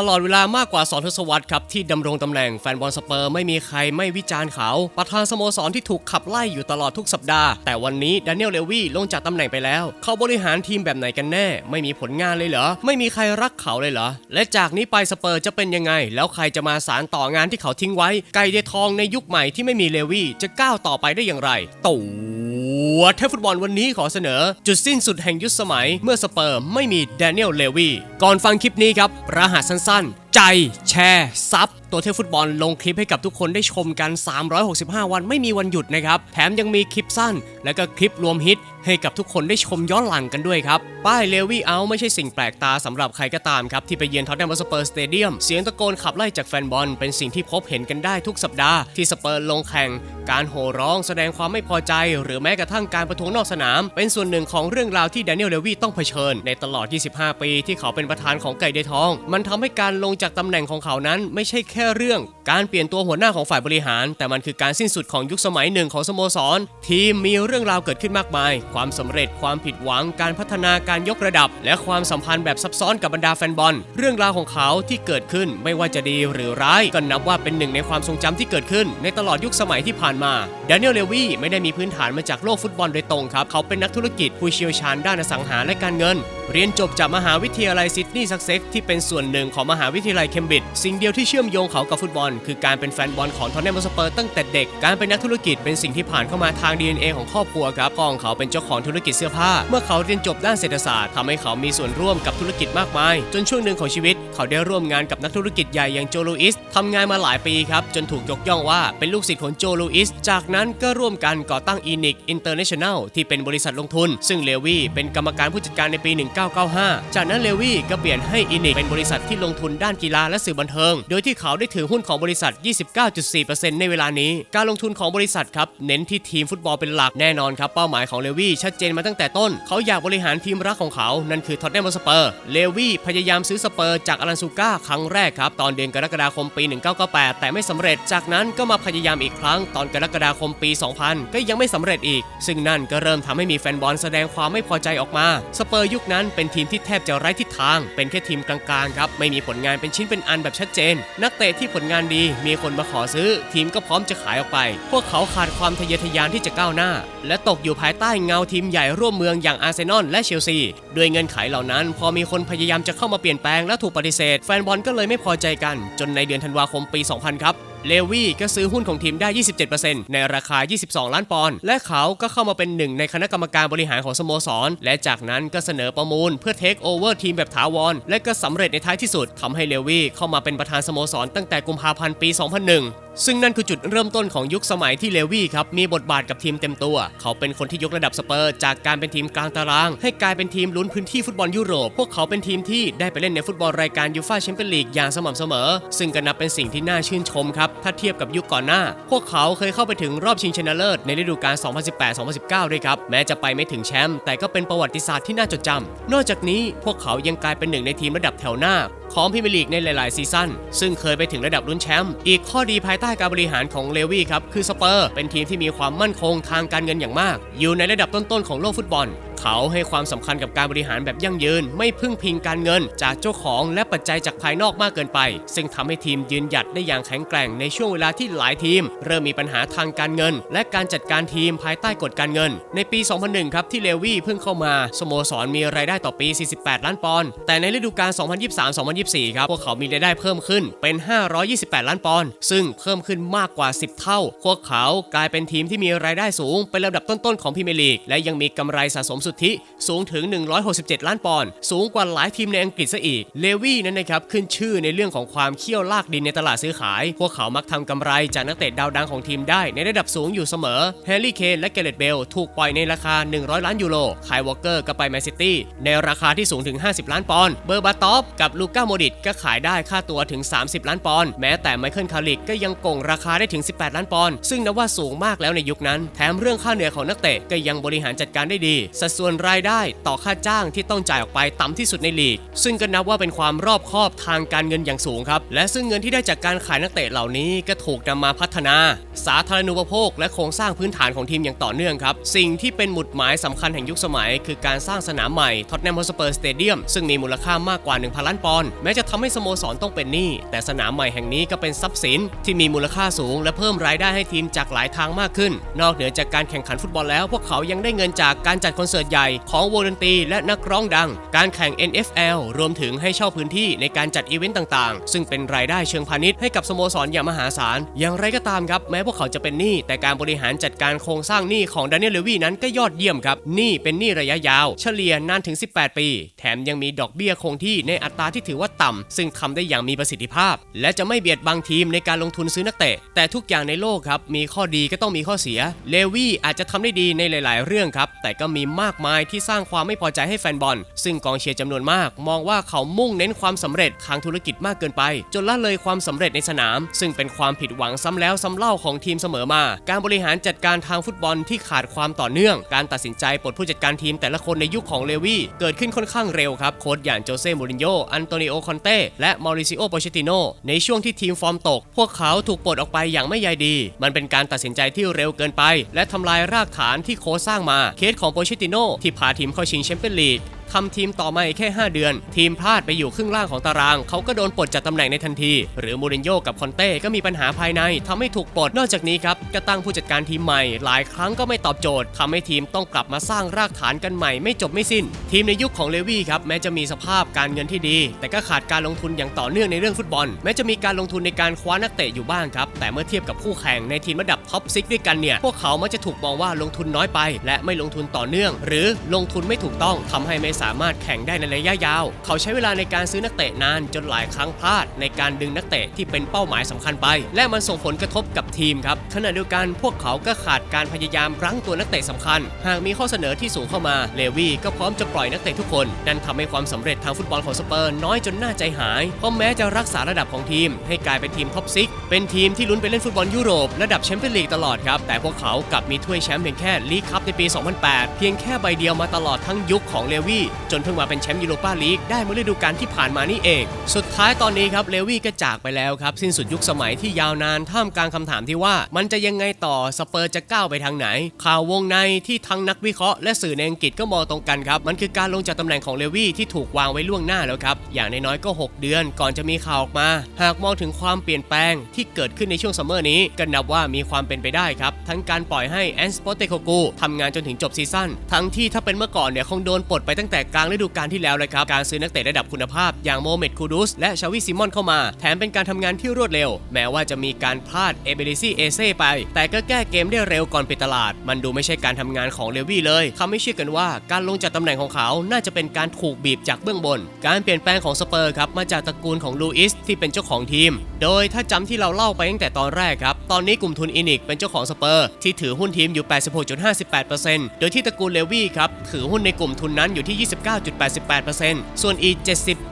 ตลอดเวลามากกว่า2ทศวรรษครับที่ดำรงตำแหน่งแฟนบอลสเปอร์ไม่มีใครไม่วิจารณ์เขา ประธานสโมสรที่ถูกขับไล่อยู่ตลอดทุกสัปดาห์ แต่วันนี้ดานิเอลเลวีลงจากตำแหน่งไปแล้ว เขาบริหารทีมแบบไหนกันแน่ ไม่มีผลงานเลยเหรอ ไม่มีใครรักเขาเลยเหรอ และจากนี้ไปสเปอร์จะเป็นยังไง แล้วใครจะมาสารต่องานที่เขาทิ้งไว้ ไก่เดทองในยุคใหม่ที่ไม่มีเลวีจะก้าวต่อไปได้อย่างไรตู่ วเทพฟุตบอลวันนี้ขอเสนอ จุดสิ้นสุดแห่งยุคสมัยเมื่อสเปอร์ไม่มีแดเนียลเลวีก่อนฟังคลิปนี้ครับรหัสสั้นๆ ใจแชร์ซับตัวเทพฟุตบอลลงคลิปให้กับทุกคนได้ชมกัน 365 วันไม่มีวันหยุดนะครับ แถมยังมีคลิปสั้น และก็คลิปรวมฮิต ให้กับทุกคนได้ชมย้อนหลังกันด้วยครับ ป้ายเลวี่เอาไม่ใช่สิ่งแปลกตาสำหรับใครก็ตามครับ ที่ไปเยือนท็อตแนมสเปอร์สเตเดียมเสียงตะโกนขับไล่จากแฟนบอล เป็นสิ่งที่พบเห็นกันได้ทุกสัปดาห์ที่สเปอร์ลงแข่ง การโห่ร้องแสดงความไม่พอใจ หรือแม้กระทั่งการประท้วงนอกสนาม เป็นส่วนหนึ่งของเรื่องราวที่แดเนียลเลวีต้องเผชิญในตลอด 25 ปี ที่เขาเป็นประธานของไก่เดทอง มันทำให้การลงจากตำแหน่งของเขานั้นไม่ใช่แค่เรื่อง การเปลี่ยนตัวหัวหน้าของฝ่ายบริหาร แต่มันคือการสิ้นสุดของยุคสมัยหนึ่งของสโมสร ทีมมีเรื่องราวเกิดขึ้นมากมาย ความสำเร็จความผิดหวังการพัฒนาการยกระดับ และความสัมพันธ์แบบซับซ้อนกับบรรดาแฟนบอล เรื่องราวของเขาที่เกิดขึ้นไม่ว่าจะดีหรือร้ายก็นับว่าเป็นหนึ่งในความทรงจำที่เกิดขึ้น ในตลอดยุคสมัยที่ผ่านมาดานิเอลเลวีไม่ได้มีพื้นฐานมาจากโลกฟุตบอลโดยตรงครับเขาเป็นนักธุรกิจผู้เชี่ยวชาญด้านอสังหาและการเงิน เรียนจบจากมหาวิทยาลัยซิดนีย์ซักเซ็กที่เป็นส่วนหนึ่งของมหาวิทยาลัยเคมบริดจ์สิ่งเดียวที่เชื่อมโยงเขากับฟุตบอลคือการเป็นแฟนบอลของทอนแนมสเปอร์ตั้งแต่เด็ก การเป็นนักธุรกิจเป็นสิ่งที่ผ่านเข้ามาทาง DNA ของครอบครัวครับพ่อของเขาเป็นเจ้าของธุรกิจเสื้อผ้า เมื่อเขาเรียนจบด้านเศรษฐศาสตร์ทำให้เขามีส่วนร่วมกับธุรกิจมากมาย จนช่วงหนึ่งของชีวิต เขาได้ร่วมงานกับนักธุรกิจใหญ่อย่างโจลูอิสทำงานมาหลายปีครับจนถูกยกย่องว่าเป็นลูกศิษย์ของโจลูอิสจากนั้นก็ร่วมกันก่อตั้งอีนิกอินเตอร์เนชั่นแนลที่เป็นบริษัทลงทุน ซึ่งเลวีเป็นกรรมการผู้จัดการในปี 1995 จากนั้นเลวีก็เปลี่ยนให้อีนิกเป็นบริษัทที่ลงทุนด้านกีฬาและสื่อบันเทิง โดยที่เขาได้ถือหุ้นของบริษัท 29.4%ในเวลานี้ การลงทุนของบริษัทครับเน้นที่ทีมฟุตบอลเป็นหลักแน่นอนครับเป้าหมายของเลวี่ชัดเจนมาตั้งแต่ต้น เขาอยากบริหารทีมรักของเขา นั่นคือท็อตแนมสเปอร์เลวี่พยายามซื้อสเปอร์จากอลันซูก้าครั้งแรกครับตอนเดือนกรกฎาคมปี 1998 แต่ไม่สำเร็จ จากนั้นก็มาพยายามอีกครั้งตอนกรกฎาคมปี 2000 ก็ยังไม่สำเร็จอีก ซึ่งนั่นก็เริ่มทำให้มีแฟนบอลแสดงความไม่พอใจออกมา สเปอร์ยุคนั้นเป็นทีมที่แทบจะไร้ทิศทาง เป็นแค่ทีมกลางๆครับไม่มีผลงานเป็นชิ้นเป็นอันแบบชัดเจน นักเตะที่ผลงานดีมีคนมาขอซื้อ ทีมก็พร้อมจะขายออกไป พวกเขาขาดความทะเยอทะยานที่จะก้าวหน้า และตกอยู่ภายใต้เงาทีมใหญ่ร่วมเมืองอย่างอาร์เซนอลและเชลซีด้วยเงื่อนไขเหล่านั้น พอมีคนพยายามจะเข้ามาเปลี่ยนแปลงและถูกปฏิเสธ แฟนบอลก็เลยไม่พอใจกัน จนในเดือนธันวาคมปี 2000 ครับ เลวีก็ซื้อหุ้นของทีมได้ 27%ในราคา 22 ล้านปอนด์และเขาก็เข้ามาเป็นหนึ่งในคณะกรรมการบริหารของสโมสร และจากนั้นก็เสนอประมูลเพื่อเทคโอเวอร์ทีมแบบถาวรและก็สำเร็จในท้ายที่สุดทำให้เลวีเข้ามาเป็นประธานสโมสรตั้งแต่กุมภาพันธ์ปี 2001 ซึ่งนั่นคือจุดเริ่มต้นของยุคสมัยที่เลวี่ครับมีบทบาทกับทีมเต็มตัว เขาเป็นคนที่ยกระดับสเปอร์ จากการเป็นทีมกลางตาราง ให้กลายเป็นทีมลุ้นพื้นที่ฟุตบอลยุโรป พวกเขาเป็นทีมที่ได้ไปเล่นในฟุตบอลรายการยูฟ่าแชมเปี้ยนลีกอย่างสม่ำเสมอ ซึ่งก็นับเป็นสิ่งที่น่าชื่นชมครับ ถ้าเทียบกับยุคก่อนหน้า พวกเขาเคยเข้าไปถึงรอบชิงชนะเลิศในฤดูกาล 2018-2019 ด้วยครับแม้จะไปไม่ถึงแชมป์แต่ก็เป็นประวัติศาสตร์ที่น่าจดจำนอกจากนี้พวกเขายังกลายเป็นหนึ่งในทีมระดับแถวหน้า ของพรีเมียร์ลีกในหลาย ๆ ซีซั่นซึ่งเคยไปถึงระดับลุ้นแชมป์อีกข้อดีภายใต้การบริหารของเลวี่ครับคือสเปอร์เป็นทีมที่มีความมั่นคงทางการเงินอย่างมาก อยู่ในระดับต้นๆของโลกฟุตบอล เขาให้ความสำคัญกับการบริหารแบบยั่งยืน ไม่พึ่งพิงการเงิน จากเจ้าของและปัจจัยจากภายนอกมากเกินไป ซึ่งทำให้ทีมยืนหยัดได้อย่างแข็งแกร่งในช่วงเวลาที่หลายทีม เริ่มมีปัญหาทางการเงิน และการจัดการทีมภายใต้กฎการเงิน ในปี 2001 ครับที่เลวี่เพิ่งเข้ามาสโมสรมีรายได้ต่อปี 48 ล้านปอนด์แต่ในฤดูกาล 2023-2024 ครับพวกเขามีรายได้เพิ่มขึ้นเป็น 528 ล้านปอนด์ซึ่งเพิ่มขึ้นมากกว่า 10 เท่า พวกเขากลายเป็นทีมที่มีรายได้สูง เป็นลำดับต้นๆของพรีเมียร์ลีก และยังมีกำไรสะสมสุทธิสูงถึง 167 ล้านปอนด์ สูงกว่าหลายทีมในอังกฤษซะอีก เลวี่นั้นนะครับขึ้นชื่อในเรื่องของความเขี้ยวลากดินในตลาดซื้อขาย พวกเขามักทำกำไรจากนักเตะดาวดังของทีมได้ในระดับสูงอยู่เสมอ แฮร์รี่ เคนและเกเรตเบลถูกปล่อยในราคา 100 ล้านยูโรไคลวอลเกอร์ก็ไปแมนซิตี้ในราคาที่สูงถึง 50 ล้านปอนด์ เบอร์บาตอฟกับลูก้าโมดิตก็ขายได้ค่าตัวถึง 30 ล้านปอนด์ แม้แต่ไมเคิลคาริกก็ยังกก่งราคาได้ถึง 18 ล้านปอนด์ซึ่งนับว่าสูงมากแล้วในยุคนั้น แถมเรื่องค่าเหนื่อยของนักเตะก็ยังบริหารจัดการได้ดี สัดส่วนรายได้ต่อค่าจ้างที่ต้องจ่ายออกไปต่ำที่สุดในลีก ซึ่งก็นับว่าเป็นความรอบคอบทางการเงินอย่างสูงครับ และซึ่งเงินที่ได้จากการขายนักเตะเหล่านี้ก็ถูกนำมาพัฒนา สาธารณูปโภค และโครงสร้างพื้นฐานของทีมอย่างต่อเนื่องครับ สิ่งที่เป็นหมุดหมายสำคัญแห่งยุคสมัย คือการสร้างสนามใหม่ท็อตแนมฮอสเปอร์สเตเดียมซึ่งมีมูลค่ามากกว่า 1,000 ล้านปอนด์แม้จะทำให้สโมสรต้องเป็นหนี้แต่สนามใหม่แห่งนี้ก็เป็นทรัพย์สินที่มีมูลค่าสูง และเพิ่มรายได้ให้ทีมจากหลายทางมากขึ้น นอกเหนือจากการแข่งขันฟุตบอลแล้ว พวกเขายังได้เงินจากการจัดคอนเสิร์ตใหญ่ของวงดนตรีและนักร้องดัง การแข่ง NFL รวมถึงให้เช่าพื้นที่ในการจัดอีเวนต์ต่างๆ ซึ่งเป็นรายได้เชิงพาณิชย์ให้กับสโมสรอย่างมหาศาล อย่างไรก็ตามครับ แม้พวกเขาจะเป็นหนี้แต่การบริหารจัดการโครงสร้างหนี้ของดานิเอลเลวีนั้นก็ยอดเยี่ยมครับหนี้เป็นหนี้ระยะยาว เฉลี่ยนานถึง 18 ปี แถมยังมีดอกเบี้ยคงที่ในอัตราที่ถือว่าต่ำซึ่งทำได้อย่างมีประสิทธิภาพ และจะไม่เบียดบังทีมในการลงทุนซื้อนักเตะ แต่ทุกอย่างในโลกครับ มีข้อดีก็ต้องมีข้อเสีย เลวี่อาจจะทำได้ดีในหลาย ๆ เรื่องครับ แต่ก็มีมากมายที่สร้างความไม่พอใจให้แฟนบอล ซึ่งกองเชียร์จำนวนมาก มองว่าเขามุ่งเน้นความสำเร็จทางธุรกิจมากเกินไป จนละเลยความสำเร็จในสนาม ซึ่งเป็นความผิดหวังซ้ำแล้วซ้ำเล่าของทีมเสมอมา การบริหารจัดการทางฟุตบอลที่ขาดความต่อเนื่อง การตัดสินใจปลดผู้จัดการทีมแต่ละคนในยุคของเลวี่เกิดขึ้นค่อนข้างเร็วครับโค้ชอย่างโจเซ่มูรินโญ่อันโตนิโอคอนเต้และมอริซิโอโปเชติโนในช่วงที่ทีมฟอร์มตก พวกเขาถูกปลดออกไปอย่างไม่ใยดี มันเป็นการตัดสินใจที่เร็วเกินไป และทำลายรากฐานที่โค้ชสร้างมาเคสของโปเชติโนที่พาทีมเข้าชิงแชมเปี้ยนลีกทำทีมต่อมาอีกแค่ 5 เดือน ทีมพลาดไปอยู่ครึ่งล่างของตาราง เขาก็โดนปลดจากตำแหน่งในทันที หรือมูรินโญ่กับคอนเต้ก็มีปัญหาภายในทำให้ถูกปลดนอกจากนี้ครับก็ตั้งผู้จัดการทีมใหม่ หลายครั้งก็ไม่ตอบโจทย์ทำให้ทีมต้องกลับมาสร้างรากฐานกันใหม่ไม่จบไม่สิ้น ทีมในยุคของเลวี่ครับแม้จะมีสภาพการเงินที่ดี แต่ก็ขาดการลงทุนอย่างต่อเนื่องในเรื่องฟุตบอล แม้จะมีการลงทุนในการคว้านักเตะอยู่บ้างครับแต่เมื่อเทียบกับคู่แข่งในทีมระดับท็อปซิกด้วยกันเนี่ยพวกเขามักจะถูกมองว่าลงทุนน้อยไป และไม่ลงทุนต่อเนื่อง หรือลงทุนไม่ถูกต้องทำให้ไม่สามารถแข่งได้ในระยะยาว เขาใช้เวลาในการซื้อนักเตะนานจนหลายครั้งพลาด ในการดึงนักเตะที่เป็นเป้าหมายสำคัญไป และมันส่งผลกระทบกับทีมครับขณะเดียวกันพวกเขาก็ขาดการพยายามรั้งตัวนักเตะสำคัญ หากมีข้อเสนอที่สูงเข้ามาเลวี่ก็พร้อมจะปล่อยนักเตะทุกคนนั่นทำให้ความสำเร็จทางฟุตบอลของสเปอร์น้อยจนน่าใจหายเพราะแม้จะรักษาระดับของทีม ให้กลายเป็นทีมท็อปซิกเป็นทีมที่ลุ้นไปเล่นฟุตบอลยุโรประดับแชมเปี้ยนลีกตลอดครับ แต่พวกเขากลับมีถ้วยแชมป์เพียงแค่ลีกคัพในปี 2008 เพียงแค่ใบเดียวมาตลอดทั้งยุคของเลวี่จนเพิ่งมาเป็นแชมป์ยูโรปาลีกได้เมื่อฤดูกาลที่ผ่านมานี่เอง สุดท้ายตอนนี้ครับเลวี่ก็จากไปแล้วครับ สิ้นสุดยุคสมัยที่ยาวนานท่ามกลางคำถามที่ว่า มันจะยังไงต่อสเปอร์จะก้าวไปทางไหน ข่าววงในที่ทั้งนักวิเคราะห์และสื่อในอังกฤษก็มองตรงกันครับ มันคือการลงจากตำแหน่งของเลวี่ที่ถูกวางไว้ล่วงหน้าแล้วครับ อย่างน้อยๆก็ 6 เดือนก่อนจะมีข่าวออกมา หากมองถึงความเปลี่ยนแปลงที่เกิดขึ้นในช่วงซัมเมอร์นี้ก็นับว่ามีความเป็นไปได้ครับ ทั้งการปล่อยให้แอนสปอเตโคกูทำงานจนถึงจบซีซั่นทั้งที่ถ้าเป็นเมื่อก่อนเนี่ยคงโดนปลดไปตั้งแต่แต่กลางฤดูกาลที่แล้วเลยครับ การซื้อนักเตะระดับคุณภาพ อย่างโมเมดคูดุสและชาวิซิมอนเข้ามา แถมเป็นการทำงานที่รวดเร็ว แม้ว่าจะมีการพลาดเอเบริซี่เอเซ่ไป แต่ก็แก้เกมได้เร็วก่อนปิดตลาด มันดูไม่ใช่การทำงานของเลวี่เลยทำให้เชื่อกันว่าการลงจากตำแหน่งของเขาน่าจะเป็นการถูกบีบจากเบื้องบน การเปลี่ยนแปลงของสเปอร์ครับมาจากตระกูลของลูอิสที่เป็นเจ้าของทีม โดยถ้าจำที่เราเล่าไปตั้งแต่ตอนแรกครับ ตอนนี้กลุ่มทุนอินิกเป็นเจ้าของสเปอร์ที่ถือหุ้นทีมอยู่ 86.58%โดยที่ตระกูลเลวี่ครับถือหุ้นในกลุ่มทุนนั้นอยู่ที่29.88%ส่วนอีก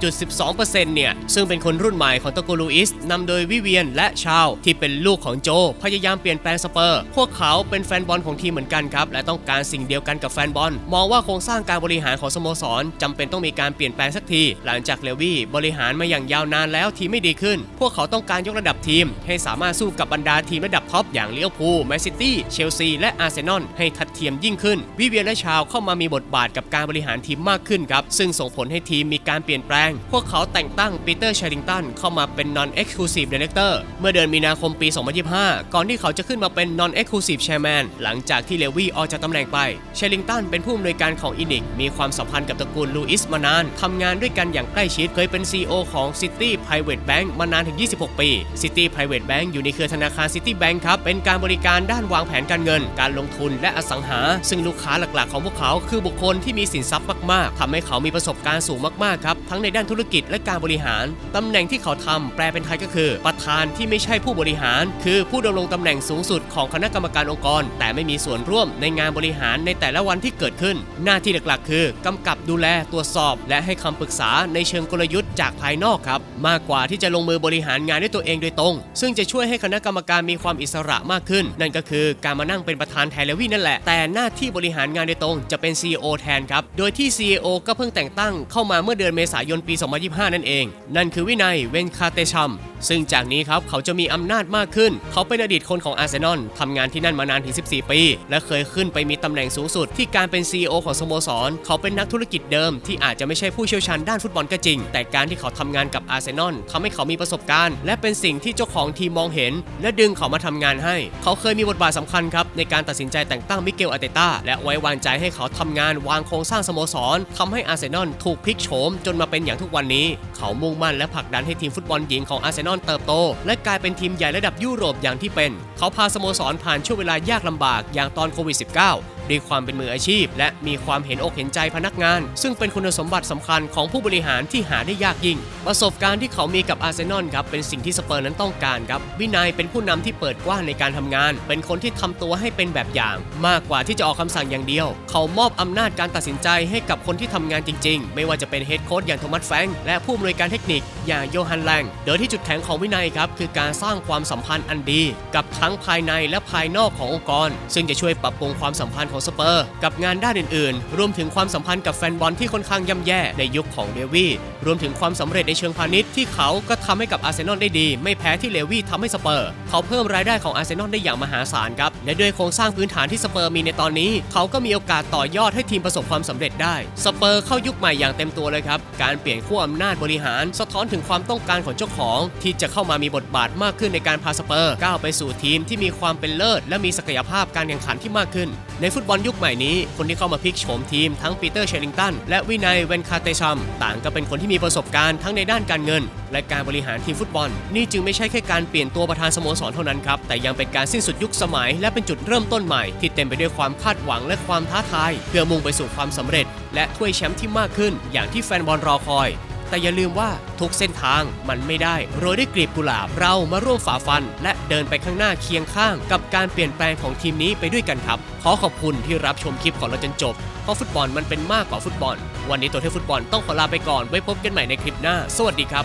70.12%เนี่ย ซึ่งเป็นคนรุ่นใหม่ของตระกูลลูอิสนำโดยวิเวียนและชาว ที่เป็นลูกของโจ พยายามเปลี่ยนแปลงสเปอร์ พวกเขาเป็นแฟนบอลของทีมเหมือนกันครับ และต้องการสิ่งเดียวกันกับแฟนบอล มองว่าโครงสร้างการบริหารของสโมสรจำเป็นต้องมีการเปลี่ยนแปลงสักที หลังจากเลวี่บริหารมาอย่างยาวนานแล้วทีมไม่ดีขึ้น พวกเขาต้องการยกระดับทีม ให้สามารถสู้กับบรรดาทีมระดับท็อปอย่างเลี้ยวพูลแมนซิตี้ เชลซี และอาร์เซนอลให้ทัดเทียมยิ่งขึ้น วิเวียนและชาวเข้ามามีบทบาทกับการบริหารทีมมากขึ้นครับ ซึ่งส่งผลให้ทีมมีการเปลี่ยนแปลง พวกเขาแต่งตั้งปีเตอร์เชริงตันเข้ามาเป็น non-exclusive director เมื่อเดือนมีนาคมปี 2025 ก่อนที่เขาจะขึ้นมาเป็น non-exclusive chairman หลังจากที่เลวี่ออกจากตำแหน่งไป เชริงตันเป็นผู้อำนวยการของอินิก มีความสัมพันธ์กับตระกูลลูอิสมานานทำงานด้วยกันอย่างใกล้ชิด เคยเป็น CEO ของ City Private Bank มานานถึง 26 ปี City Private Bank อยู่ในเครือธนาคาร City Bank ครับ เป็นการบริการด้านานวางแผนการเงิน การลงทุนและอสังหา ซึ่งลูกค้าหลักๆ ของพวกเขาคือบุคคลที่มีสินทรัพย์มากๆทำให้เขามีประสบการณ์สูงมากๆครับ ทั้งในด้านธุรกิจและการบริหาร ตำแหน่งที่เขาทำแปลเป็นไทยก็คือ ประธานที่ไม่ใช่ผู้บริหาร คือผู้ดำรงตำแหน่งสูงสุดของคณะกรรมการองค์กร แต่ไม่มีส่วนร่วมในงานบริหารในแต่ละวันที่เกิดขึ้น หน้าที่หลักๆ คือกำกับดูแลตรวจสอบ และให้คำปรึกษาในเชิงกลยุทธ์จากภายนอกครับ มากกว่าที่จะลงมือบริหารงานด้วยตัวเองโดยตรง ซึ่งจะช่วยให้คณะกรรมการมีความอิสระมากขึ้น นั่นก็คือการมานั่งเป็นประธานแทนเลวี่นั่นแหละ แต่หน้าที่บริหารงานโดยตรงจะเป็น CEO แทนครับ โดยที่ CEO ก็เพิ่งแต่งตั้งเข้ามาเมื่อเดือนเมษายนปี 2025 นั่นเอง นั่นคือวินัยเวนคาเตชัม ซึ่งจากนี้ครับเขาจะมีอำนาจมากขึ้น เขาเป็นอดีตคนของอาร์เซนอลทำงานที่นั่นมานานถึง 14 ปี และเคยขึ้นไปมีตำแหน่งสูงสุด ที่การเป็น CEO ของสโมสร เขาเป็นนักธุรกิจเดิม ที่อาจจะไม่ใช่ผู้เชี่ยวชาญด้านฟุตบอลก็จริง แต่การที่เขาทำงานกับอาร์เซนอลทำให้เขามีประสบการณ์ และเป็นสิ่งที่เจ้าของทีมมองเห็น และดึงเขามาทำงานให้ เขาเคยมีบทบาทสำคัญครับในการตัดสินใจแต่งตั้งมิเกลอาเตต้าและไว้วางใจให้เขาทำงานวางโครงสร้างสโมสรทำให้อาร์เซนอลถูกพลิกโฉมจนมาเป็นอย่างทุกวันนี้ เขามุ่งมั่นและผลักดันให้ทีมฟุตบอลหญิงของอาร์เซนอลเติบโต และกลายเป็นทีมใหญ่ระดับยุโรปอย่างที่เป็น เขาพาสโมสรผ่านช่วงเวลายากลำบากอย่างตอนโควิด -19 ด้วยความเป็นมืออาชีพ และมีความเห็นอกเห็นใจพนักงาน ซึ่งเป็นคุณสมบัติสำคัญของผู้บริหารที่หาได้ยากยิ่ง ประสบการณ์ที่เขามีกับอาร์เซนอลครับเป็นสิ่งที่สเปอร์นั้นต้องการครับ วินัยเป็นผู้นำที่เปิดกว้างในการทำงาน เป็นคนที่ทำตัวให้เป็นแบบอย่าง มากกว่าที่จะออกคำสั่งอย่างเดียว เขามอบอำนาจการตัดสินใจให้กับคนที่ทำงานจริง ๆ ไม่ว่าจะเป็นเฮดโค้ชอย่างโทมัสแฟงและผู้อำนวยการเทคนิคอย่างโยฮันแลงโดยที่จุดแข็งของวินัยครับคือการสร้างความสัมพันธ์อันดี กับทั้งภายในและภายนอกขององค์กร ซึ่งจะช่วยปรับปรุงความสัมพันธ์ของสเปอร์ กับงานด้านอื่นๆ รวมถึงความสัมพันธ์กับแฟนบอลที่ค่อนข้างย่ำแย่ในยุคของเลวี่รวมถึงความสำเร็จในเชิงพาณิชย์ที่เขาก็ทำให้กับอาร์เซนอลได้ดี ไม่แพ้ที่เลวี่ทำให้สเปอร์ เขาเพิ่มรายได้ของอาร์เซนอลได้อย่างมหาศาลครับและด้วยโครงสร้างพื้นฐานที่สเปอร์มีในตอนนี้ เขาก็มีโอกาสต่อยอดให้ทีมประสบความสำเร็จได้สเปอร์เข้ายุคใหม่อย่างเต็มตัวเลยครับการเปลี่ยนขั้วอำนาจบริหาร สะท้อนถึงความต้องการของเจ้าของ ที่จะเข้ามามีบทบาทมากขึ้นในการพาสเปอร์ก้าวไปสู่ทีมที่มีความเป็นเลิศและมีศักยภาพการแข่งขันที่มากขึ้น ในฟุตบอลยุคใหม่นี้คนที่เข้ามาพลิกโฉมทีมทั้งปีเตอร์เชลิงตันและวินัยเวนคาเตชัม ต่างก็เป็นคนที่มีประสบการณ์ทั้งในด้านการเงิน และการบริหารทีมฟุตบอล นี่จึงไม่ใช่แค่การเปลี่ยนตัวประธานสโมสรเท่านั้นครับ แต่ยังเป็นการสิ้นสุดยุคสมัย และเป็นจุดเริ่มต้นใหม่ที่เต็มไปด้วยความคาดหวังและความท้าทาย เพื่อมุ่งไปสู่ความสำเร็จ และถ้วยแชมป์ที่มากขึ้น อย่างที่แฟนบอลรอคอย แต่อย่าลืมว่าทุกเส้นทางมันไม่ได้โรยด้วยกลีบกุหลาบ เรามาร่วมฝ่าฟัน และเดินไปข้างหน้าเคียงข้าง กับการเปลี่ยนแปลงของทีมนี้ไปด้วยกันครับ ขอขอบคุณที่รับชมคลิปของเราจนจบ เพราะฟุตบอลมันเป็นมากกว่าฟุตบอล วันนี้ตัวเทพฟุตบอลต้องขอลาไปก่อนไว้พบกันใหม่ในคลิปหน้า สวัสดีครับ